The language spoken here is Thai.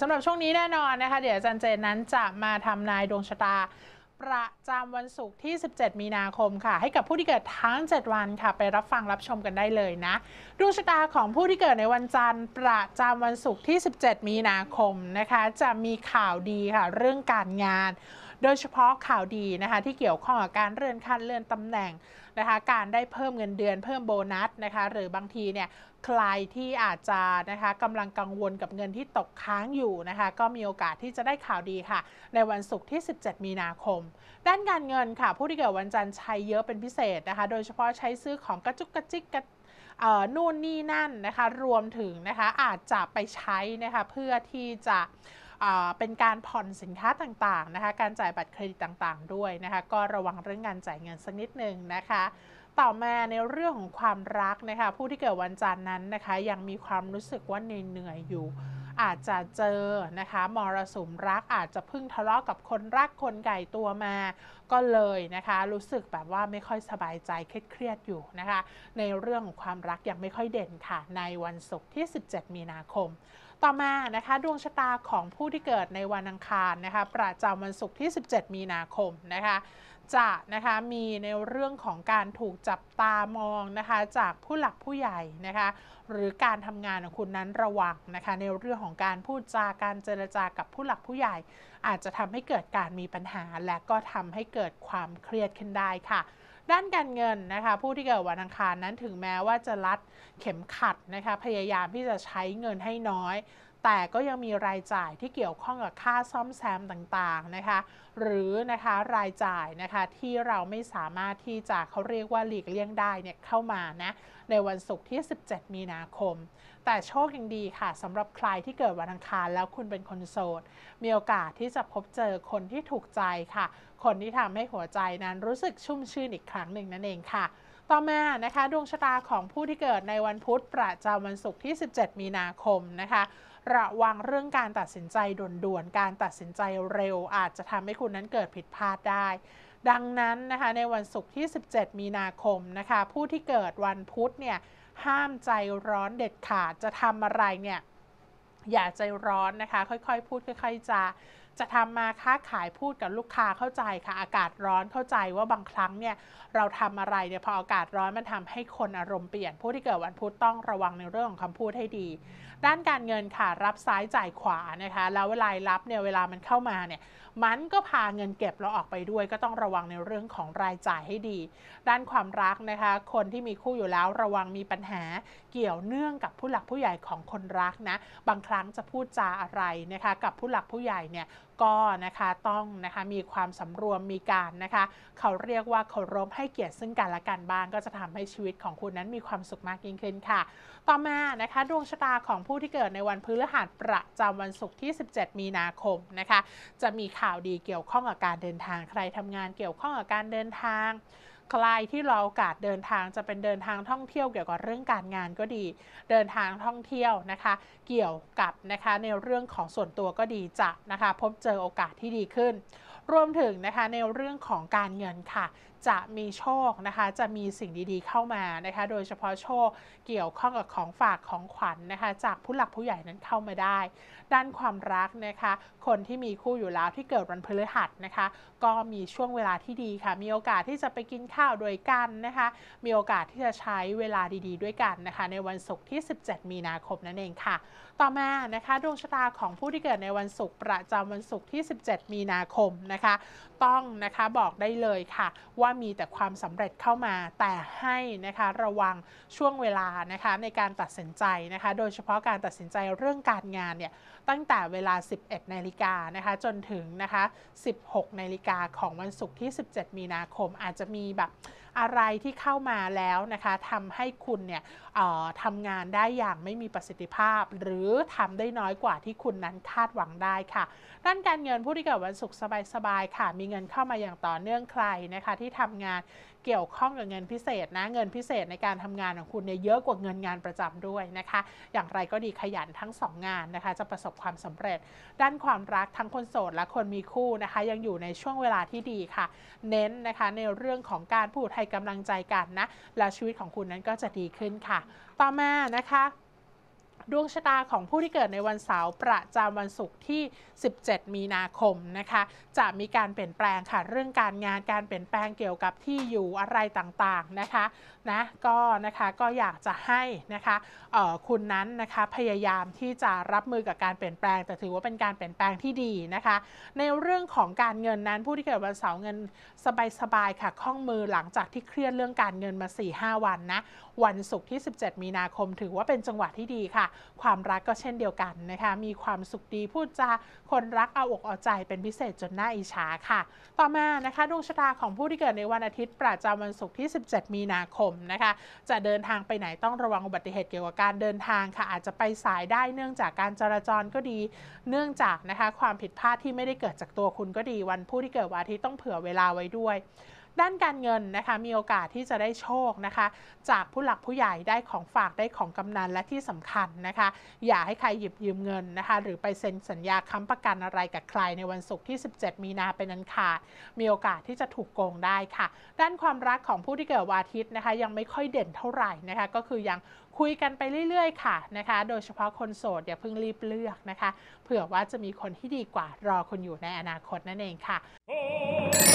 สำหรับช่วงนี้แน่นอนนะคะ เดี๋ยวอาจารย์เจนนั้นจะมาทำนายดวงชะตา ประจำวันศุกร์ที่ 17 มีนาคมค่ะ ให้กับผู้ที่เกิดทั้ง 7 วันค่ะ ไปรับฟังรับชมกันได้เลยนะ ดวงชะตาของผู้ที่เกิดในวันจันทร์ ประจำวันศุกร์ที่ 17 มีนาคมนะคะ จะมีข่าวดีค่ะ เรื่องการงาน โดยเฉพาะข่าวดีนะคะที่เกี่ยวข้องกับการเลื่อนขั้นเลื่อนตำแหน่งนะคะการได้เพิ่มเงินเดือนเพิ่มโบนัสนะคะหรือบางทีเนี่ยใครที่อาจจะนะคะกำลังกังวลกับเงินที่ตกค้างอยู่นะคะก็มีโอกาสที่จะได้ข่าวดีค่ะ ในวันศุกร์ที่ 17 มีนาคม ด้านการเงินค่ะ ผู้ที่เกิดวันจันทร์ใช้เยอะเป็นพิเศษนะคะ โดยเฉพาะใช้ซื้อของกระจุกกระจิกกระนู่นนี่นั่นนะคะรวมถึงนะคะอาจจะไปใช้นะคะเพื่อที่จะ เป็นการผ่อนสินค้าต่างๆนะคะ การจ่ายบัตรเครดิตต่างๆ ด้วยนะคะ ก็ระวังเรื่องการจ่ายเงินสักนิดหนึ่งนะคะต่อมาในเรื่องของความรักนะคะผู้ที่เกิดวันจันทร์นั้นนะคะ ยังมีความรู้สึกว่าเหนื่อยๆอยู่ อาจจะเจอนะคะมรสุมรักอาจจะพิ่งทะเลาะกับคนรักคนไก่ตัวมา ก็เลยนะคะ รู้สึกแบบว่าไม่ค่อยสบายใจเครียดๆอยู่นะคะ ในเรื่องของความรักยังไม่ค่อยเด่นค่ะ ในวันศุกร์ที่ 17 มีนาคม ต่อมานะคะดวงชะตาของผู้ที่เกิดในวันอังคารนะคะประจำวันศุกร์ที่ 17 มีนาคมนะคะจะนะคะมีในเรื่องของการถูกจับตามองนะคะจากผู้หลักผู้ใหญ่นะคะหรือการทำงานของคุณนั้นระวังนะคะในเรื่องของการพูดจาการเจรจากับผู้หลักผู้ใหญ่ อาจจะทำให้เกิดการมีปัญหา และก็ทำให้เกิดความเครียดขึ้นได้ค่ะ ด้านการเงินนะคะผู้ที่เกิดวันอังคารนั้นถึงแม้ว่าจะรัดเข็มขัดนะคะพยายามที่จะใช้เงินให้น้อย แต่ก็ยังมีรายจ่ายที่เกี่ยวข้องกับค่าซ่อมแซมต่างๆนะคะหรือนะคะรายจ่ายนะคะที่เราไม่สามารถที่จะเขาเรียกว่าหลีกเลี่ยงได้เนี่ยเข้ามานะในวันศุกร์ที่ 17 มีนาคม แต่โชคยังดีค่ะสำหรับใครที่เกิดวันอังคารแล้วคุณเป็นคนโสด มีโอกาสที่จะพบเจอคนที่ถูกใจค่ะ คนที่ทำให้หัวใจนั้นรู้สึกชุ่มชื่นอีกครั้งหนึ่งนั่นเองค่ะ ต่อมานะคะดวงชะตาของผู้ที่เกิดในวันพุธประจำวันศุกร์ที่ 17 มีนาคมนะคะระวังเรื่องการตัดสินใจด่วนๆ การตัดสินใจเร็ว อาจจะทำให้คุณนั้นเกิดผิดพลาดได้ ดังนั้นนะคะในวันศุกร์ที่ 17 มีนาคมนะคะ ผู้ที่เกิดวันพุธเนี่ยห้ามใจร้อนเด็ดขาดจะทำอะไรเนี่ย อย่าใจร้อนนะคะ ค่อยๆ พูดค่อย ๆจาจะทำมาค้าขายพูดกับลูกค้าเข้าใจค่ะ อากาศร้อนเข้าใจว่าบางครั้งเนี่ยเราทำอะไรเนี่ยพออากาศร้อนมันทำให้คนอารมณ์เปลี่ยนผู้ที่เกิดวันพุธต้องระวังในเรื่องของคำพูดให้ดี ด้านการเงินค่ะรับซ้ายจ่ายขวานะคะ แล้วเวลารับเนี่ยเวลามันเข้ามาเนี่ยมันก็พาเงินเก็บเราออกไปด้วย ก็ต้องระวังในเรื่องของรายจ่ายให้ดี ด้านความรักนะคะ คนที่มีคู่อยู่แล้วระวังมีปัญหาเกี่ยวเนื่องกับผู้หลักผู้ใหญ่ของคนรักนะบางครั้งจะพูดจาอะไรนะคะกับผู้หลักผู้ใหญ่เนี่ยก็นะคะต้องนะคะมีความสำรวมมีการนะคะเขาเรียกว่าเคารพให้เกียรติซึ่งกันและกันบ้างก็จะทำให้ชีวิตของคุณนั้นมีความสุขมากยิ่งขึ้นค่ะ ต่อมานะคะดวงชะตาของผู้ที่เกิดในวันพฤหัสประจำวันศุกร์ที่ 17 มีนาคมนะคะจะมีข่าวดีเกี่ยวข้องกับการเดินทางใครทำงานเกี่ยวข้องกับการเดินทาง ใครที่รอโอกาสเดินทางจะเป็นเดินทางท่องเที่ยวเกี่ยวกับเรื่องการงานก็ดี เดินทางท่องเที่ยวนะคะ เกี่ยวกับนะคะในเรื่องของส่วนตัวก็ดีจะนะคะ พบเจอโอกาสที่ดีขึ้น รวมถึงนะคะในเรื่องของการเงินค่ะ จะมีโชคนะคะจะมีสิ่งดีๆเข้ามานะคะโดยเฉพาะโชคเกี่ยวข้องกับของฝากของขวัญนนะคะจากผู้หลักผู้ใหญ่นั้นเข้ามาได้ ด้านความรักนะคะคนที่มีคู่อยู่แล้วที่เกิดวันพฤหัสนะคะ ก็มีช่วงเวลาที่ดีค่ะ มีโอกาสที่จะไปกินข้าวด้วยกันนะคะ มีโอกาสที่จะใช้เวลาดี ๆ ด้วยกันนะคะ ในวันศุกร์ที่ 17 มีนาคมนั่นเองค่ะ ต่อมานะคะดวงชะตาของผู้ที่เกิดในวันศุกร์ประจำวันศุกร์ที่ 17 มีนาคมนะคะ ต้องนะคะบอกได้เลยค่ะว่ามีแต่ความสำเร็จเข้ามาแต่ให้นะคะระวังช่วงเวลานะคะในการตัดสินใจนะคะ โดยเฉพาะการตัดสินใจเรื่องการงานเนี่ยตั้งแต่เวลา 11นาฬิกานะคะจนถึงนะคะ 16นาฬิกาของวันศุกร์ที่ 17 มีนาคมอาจจะมีแบบ อะไรที่เข้ามาแล้วนะคะทำให้คุณเนี่ยทำงานได้อย่างไม่มีประสิทธิภาพ หรือทำได้น้อยกว่าที่คุณนั้นคาดหวังได้ค่ะด้านการเงินผู้ที่เกิดวันศุกร์สบายๆค่ะ มีเงินเข้ามาอย่างต่อเนื่องใครนะคะที่ทำงาน เกี่ยวข้องกับเงินพิเศษนะ เงินพิเศษในการทำงานของคุณเนี่ยเยอะกว่าเงินงานประจำด้วยนะคะ อย่างไรก็ดีขยันทั้ง 2 งานนะคะ จะประสบความสำเร็จ ด้านความรักทั้งคนโสดและคนมีคู่นะคะ ยังอยู่ในช่วงเวลาที่ดีค่ะ เน้นนะคะในเรื่องของการพูดให้กำลังใจกันนะ และชีวิตของคุณนั้นก็จะดีขึ้นค่ะ ต่อมานะคะ ดวงชะตาของผู้ที่เกิดในวันเสาร์ประจำวันศุกร์ที่ 17 มีนาคมนะคะ จะมีการเปลี่ยนแปลงค่ะเรื่องการงานการเปลี่ยนแปลงเกี่ยวกับที่อยู่อะไรต่างๆนะคะนะก็นะคะก็อยากจะให้นะคะคุณนั้นนะคะพยายามที่จะรับมือกับการเปลี่ยนแปลง แต่ถือว่าเป็นการเปลี่ยนแปลงที่ดีนะคะ ในเรื่องของการเงินนั้นผู้ที่เกิดวันเสาร์เงินสบายๆค่ะคล่องมือหลังจากที่เครียดเรื่องการเงินมา 4-5 วันนะวันศุกร์ที่ 17 มีนาคม ถือว่าเป็นจังหวะที่ดีค่ะความรักก็เช่นเดียวกันนะคะ มีความสุขดีพูดจาคนรักเอาอกเอาใจเป็นพิเศษจนน่าอิจฉาค่ะ ต่อมานะคะดวงชะตาของผู้ที่เกิดในวันอาทิตย์ ประจำวันศุกร์ที่ 17 มีนาคมนะคะ จะเดินทางไปไหนต้องระวังอุบัติเหตุเกี่ยวกับการเดินทางค่ะ อาจจะไปสายได้เนื่องจากการจราจรก็ดี เนื่องจากนะคะความผิดพลาดที่ไม่ได้เกิดจากตัวคุณก็ดีวันผู้ที่เกิดวันอาทิตย์ต้องเผื่อเวลาไว้ด้วย ด้านการเงินนะคะมีโอกาสที่จะได้โชคนะคะ จากผู้หลักผู้ใหญ่ได้ของฝากได้ของกำนันและที่สำคัญนะคะ อย่าให้ใครหยิบยืมเงินนะคะ หรือไปเซ็นสัญญาค้ำประกันอะไรกับใครในวันศุกร์ที่ 17 มีนาเป็นอันขาด มีโอกาสที่จะถูกโกงได้ค่ะ ด้านความรักของผู้ที่เกิดวันอาทิตย์นะคะ ยังไม่ค่อยเด่นเท่าไหร่นะคะ ก็คือยังคุยกันไปเรื่อยๆ ค่ะนะคะ โดยเฉพาะคนโสดอย่าเพิ่งรีบเลือกนะคะ เผื่อว่าจะมีคนที่ดีกว่ารอคุณอยู่ในอนาคตนั่นเองค่ะ Oh